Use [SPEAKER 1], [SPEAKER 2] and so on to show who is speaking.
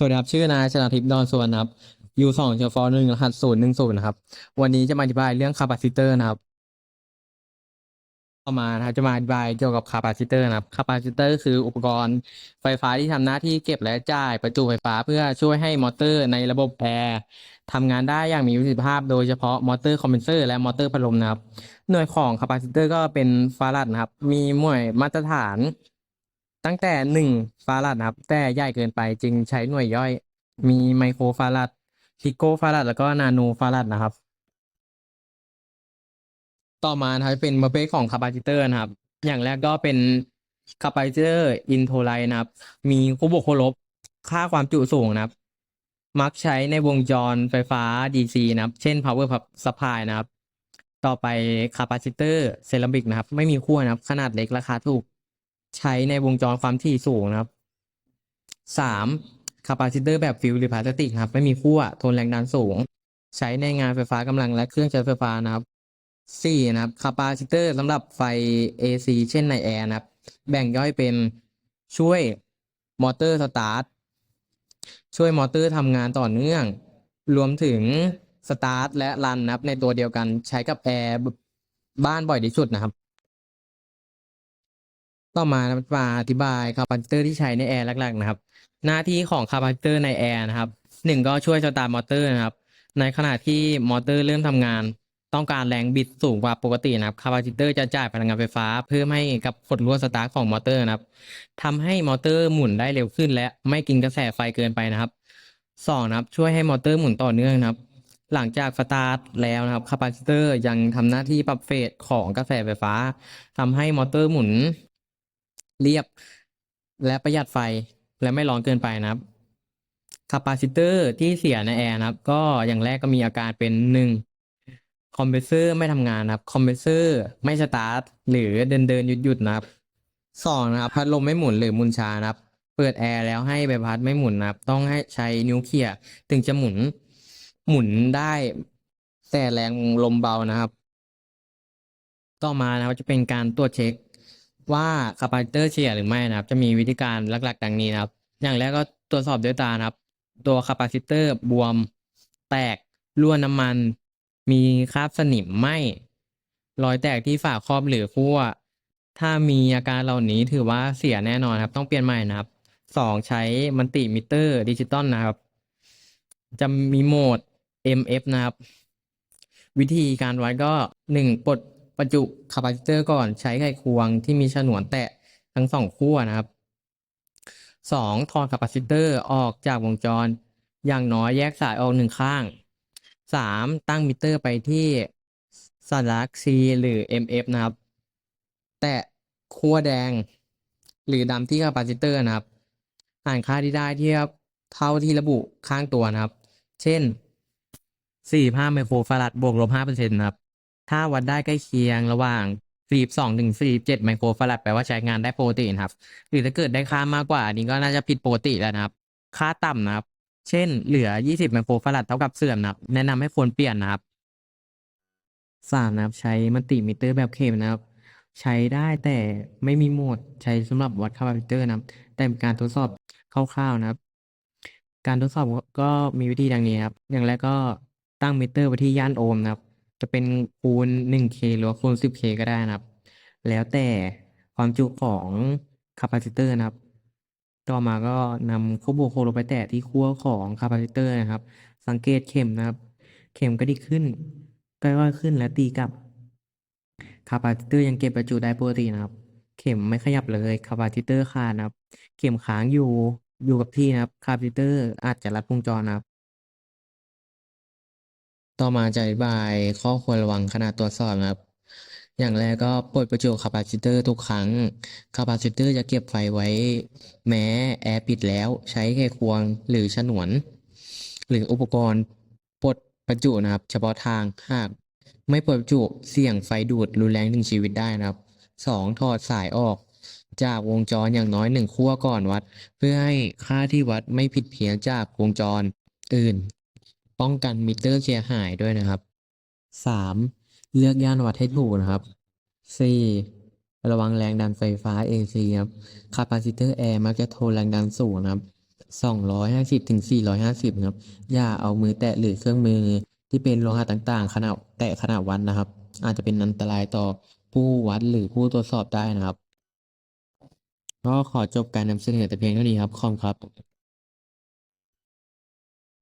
[SPEAKER 1] สวัสดีครับ ชื่อนายชนาทิพย์ดอนสวนครับยูสองเชฟอหนึ่งรหัสศูนย์หนึ่งศูนย์นะครับ วันนี้จะมาอธิบายเรื่องคาปาซิเตอร์นะครับต่อมานะครับจะมาอธิบายเกี่ยวกับคาปาซิเตอร์นะครับคาปาซิเตอร์คืออุปกรณ์ไฟฟ้าที่ทำหน้าที่เก็บและจ่ายประจุไฟฟ้าเพื่อช่วยให้มอเตอร์ในระบบแอร์ทำงานได้อย่างมีประสิทธิภาพ โดยเฉพาะมอเตอร์คอมเพรสเซอร์และมอเตอร์พัดลมนะครับ หน่วยของคาปาซิเตอร์ก็เป็นฟาราดนะครับ มีหน่วยมาตรฐาน ตั้งแต่หนึ่งฟาราดนะครับ แต่ใหญ่เกินไปจึงใช้หน่วยย่อย มีไมโครฟาราดพิโกฟาราดแล้วก็นาโนฟาราดนะครับ ต่อมานะครับเป็นประเภทของคาปาซิเตอร์นะครับ อย่างแรกก็เป็นคาปาซิเตอร์อินโทไลนะครับ มีคู่บวกคู่ลบค่าความจุสูงนะครับ มักใช้ในวงจรไฟฟ้า DC นะครับ เช่น power supply นะครับ ต่อไปคาปาซิเตอร์เซรามิกนะครับ ไม่มีขั้วนะครับ ขนาดเล็กราคาถูก ใช้ในวงจรความถี่สูงนะครับสามคาปาซิเตอร์แบบฟิลหรือพลาสติกครับ ไม่มีขั้วทนแรงดันสูง ใช้ในงานไฟฟ้ากำลังและเครื่องใช้ไฟฟ้านะครับสี่นะครับคาปาซิเตอร์สำหรับไฟ AC เช่นในแอร์นะครับ แบ่งย่อยเป็นช่วยมอเตอร์สตาร์ทช่วยมอเตอร์ทำงานต่อเนื่อง รวมถึงสตาร์ทและรันนะครับในตัวเดียวกันใช้กับแอร์บ้านบ่อยที่สุดนะครับ ต่อมานะมาอธิบายคาปาซิเตอร์ที่ใช้ในแอร์หลักๆนะครับ หน้าที่ของคาปาซิเตอร์ในแอร์นะครับหนึ่งก็ช่วยสตาร์ทมอเตอร์นะครับ ในขณะที่มอเตอร์เริ่มทำงานต้องการแรงบิดสูงกว่าปกตินะครับคาปาซิเตอร์จะจ่ายพลังงานไฟฟ้า เพิ่มให้กับกดลวดสตาร์ทของมอเตอร์นะครับทำให้มอเตอร์หมุนได้เร็วขึ้น และไม่กินกระแสไฟเกินไปนะครับสองนะครับ ช่วยให้มอเตอร์หมุนต่อเนื่องนะครับ หลังจากสตาร์ทแล้วนะครับคาปาซิเตอร์ยังทำหน้าที่ปรับเฟสของกระแสไฟฟ้าทำให้มอเตอร์หมุน เรียบ และประหยัดไฟและไม่ร้อนเกินไปนะครับคาปาซิเตอร์ที่เสียในแอร์นะครับ ก็อย่างแรกก็มีอาการเป็นหนึ่งคอมเพรสเซอร์ไม่ทำงานนะครับคอมเพรสเซอร์ไม่สตาร์ทหรือเดินเดินหยุดหยุดนะครับสองนะครับพัดลมไม่หมุนหรือมุนชานะครับ เปิดแอร์แล้วให้ใบพัดไม่หมุนนะครับ ต้องให้ใช้นิ้วเขี่ยถึงจะหมุนหมุนได้แต่แรงลมเบานะครับ ต่อมานะครับจะเป็นการตรวจเช็ค ว่าคาปาซิเตอร์เสียหรือไม่นะครับ จะมีวิธีการหลักๆดังนี้นะครับ อย่างแรกก็ตรวจสอบด้วยตานะครับ ตัวคาปาซิเตอร์บวม แตกรั่วน้ำมัน มีคราบสนิมไหมรอยแตกที่ฝาครอบหรือขั้วถ้ามีอาการเหล่านี้ถือว่าเสียแน่นอนครับ ต้องเปลี่ยนใหม่นะครับสองใช้มันติมิเตอร์ดิจิตอลนะครับ จะมีโหมด MF นะครับ วิธีการวัดก็หนึ่งปลด ประจุคาปาซิเตอร์ก่อนใช้ไขควงที่มีฉนวนแตะทั้งสองขั้วนะครับสองถอดคาปาซิเตอร์ออกจากวงจร อย่างน้อยแยกสายออกหนึ่งข้างสามตั้งมิเตอร์ไปที่สัญลักษณ์ C หรือ MF นะครับ แตะขั้วแดง หรือดำที่คาปาซิเตอร์นะครับ อ่านค่าที่ได้เทียบเท่าที่ระบุข้างตัวนะครับ เช่น 45ไมโครฟาราดบวกลบ5%นะครับ ถ้าวัดได้ใกล้เคียงระหว่าง 42ถึง47 ไมโครฟาราดแปลว่าใช้งานได้ปกตินะครับ หรือถ้าเกิดได้ค่ามากกว่า อันนี้ก็น่าจะผิดปกติแล้วนะครับ ค่าต่ำนะครับ เช่น เหลือ 20 ไมโครฟาราดเท่ากับเสื่อมนะครับ แนะนำให้ควรเปลี่ยนนะครับสามนะครับ ใช้มัลติมิเตอร์แบบเข็มนะครับ ใช้ได้แต่ไม่มีโหมดใช้สำหรับวัดคาปาซิเตอร์นะครับ แต่เป็นการทดสอบคร่าวๆนะครับการทดสอบก็มีวิธีดังนี้ครับ อย่างแรกก็ตั้งมิเตอร์ไว้ที่ย่านโอห์มนะครับ จะเป็นคูณ 1K หรือว่าคูณ 10K ก็ได้นะครับ แล้วแต่ความจุของคาปาซิเตอร์นะครับ ต่อมาก็นำคู่บวกโคลบไปแตะที่ขั้วของคาปาซิเตอร์นะครับ สังเกตเข็มนะครับ เข็มกระดิขึ้นค่อยๆขึ้นและตีกับคาปาซิเตอร์ยังเก็บประจุได้ปกตินะครับ เข็มไม่ขยับเลยคาปาซิเตอร์ขาดนะครับ เข็มค้างอยู่อยู่กับที่นะครับคาปาซิเตอร์อาจจะรัดวงจรนะครับ ต่อมาจะอธิบายข้อควรระวังขณะตรวจสอบนะครับ อย่างแรกก็ปลดประจุคาปาซิเตอร์ทุกครั้งคาปาซิเตอร์จะเก็บไฟไว้ แม้แอร์ปิดแล้วใช้ไขควงหรือฉนวน หรืออุปกรณ์ปลดประจุนะครับ เฉพาะทางหากไม่ปลดประจุเสี่ยงไฟดูดรุนแรงถึงชีวิตได้นะครับสองถอดสายออก จากวงจรอย่างน้อยหนึ่งขั้วก่อนวัด เพื่อให้ค่าที่วัดไม่ผิดเพี้ยนจากวงจรอื่น ป้องกันมิเตอร์เสียหายด้วยนะครับสามเลือกย่านวัดให้ถูกนะครับสี่ระวังแรงดันไฟฟ้า AC ครับคาปาซิเตอร์แอร์มักจะโทนแรงดันสูงนะครับ 250ถึง450นะครับ อย่าเอามือแตะหรือเครื่องมือที่เป็นโลหะต่างๆ ขณะแตะขณะวัดนะครับ อาจจะเป็นอันตรายต่อผู้วัดหรือผู้ตรวจสอบได้นะครับ ก็ขอจบการนำเสนอแต่เพียงเท่านี้ครับขอบครับ